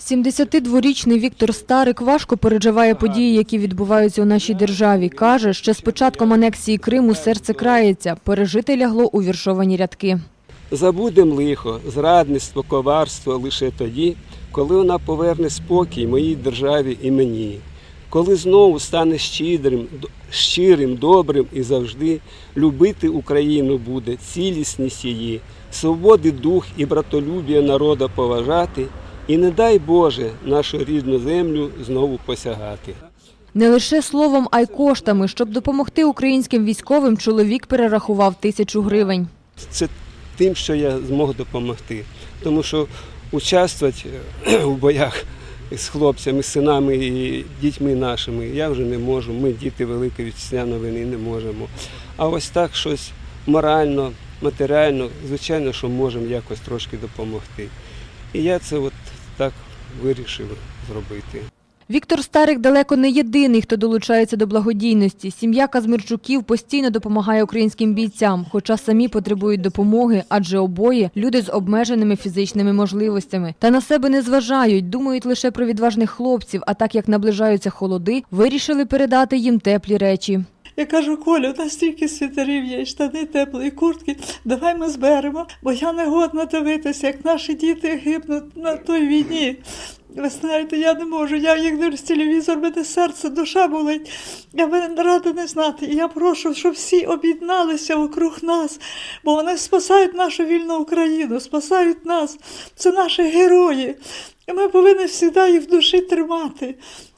72-річний Віктор Старик важко переживає події, які відбуваються у нашій державі. Каже, що з початком анексії Криму серце крається. Пережити лягло у віршовані рядки. Забудем лихо, зрадництво, коварство лише тоді, коли вона поверне спокій моїй державі і мені, коли знову стане щедрим, щирим, добрим і завжди любити Україну буде, цілісність її, свободи дух і братолюбія народа поважати, і не дай Боже нашу рідну землю знову посягати. Не лише словом, а й коштами. Щоб допомогти українським військовим, чоловік перерахував тисячу гривень. це тим, що я змог допомогти. Тому що участвувати е, у боях з хлопцями, з синами і дітьми нашими я вже не можу. Ми діти Великої Вітчизняної війни не можемо. А ось так щось морально, матеріально, звичайно, що можемо якось трошки допомогти. І я це от так вирішив зробити. Віктор Старик далеко не єдиний, хто долучається до благодійності. Сім'я Казмирчуків постійно допомагає українським бійцям, хоча самі потребують допомоги, адже обоє люди з обмеженими фізичними можливостями. Та на себе не зважають, думають лише про відважних хлопців. А так як наближаються холоди, вирішили передати їм теплі речі. Я кажу, Колю, у нас стільки світерів є, і штани теплі, і куртки. Давай ми зберемо, бо я не годна дивитися, як наші діти гибнуть на той війні. Ви знаєте, я не можу. Я як дивлюсь телевізор, мене серце, душа болить. Я би рада не знати. І я прошу, щоб всі об'єдналися вокруг нас, бо вони спасають нашу вільну Україну, спасають нас. Це наші герої. І ми повинні завжди їх в душі тримати,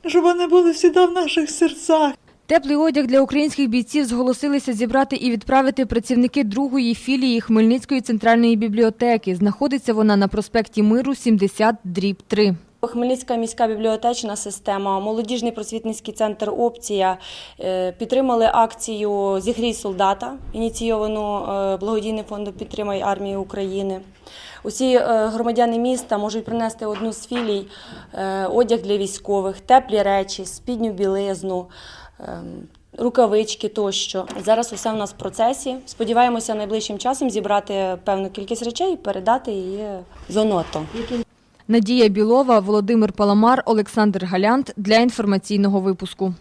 щоб вони були завжди в наших серцях. Теплий одяг для українських бійців зголосилися зібрати і відправити працівники другої філії Хмельницької центральної бібліотеки. Знаходиться вона на проспекті Миру, 70, дріб 3. Хмельницька міська бібліотечна система, молодіжний просвітницький центр Опція е, підтримали акцію Зігрій солдата, ініційовану е, благодійним фондом Підтримай армію України. Усі е, громадяни міста можуть принести одну з філій е, одяг для військових, теплі речі, спідню білизну. ем, Рукавички тощо зараз усе в нас в процесі. Сподіваємося, найближчим часом зібрати певну кількість речей і передати її АТО. Надія Білова, Володимир Паламар, Олександр Галянт для інформаційного випуску.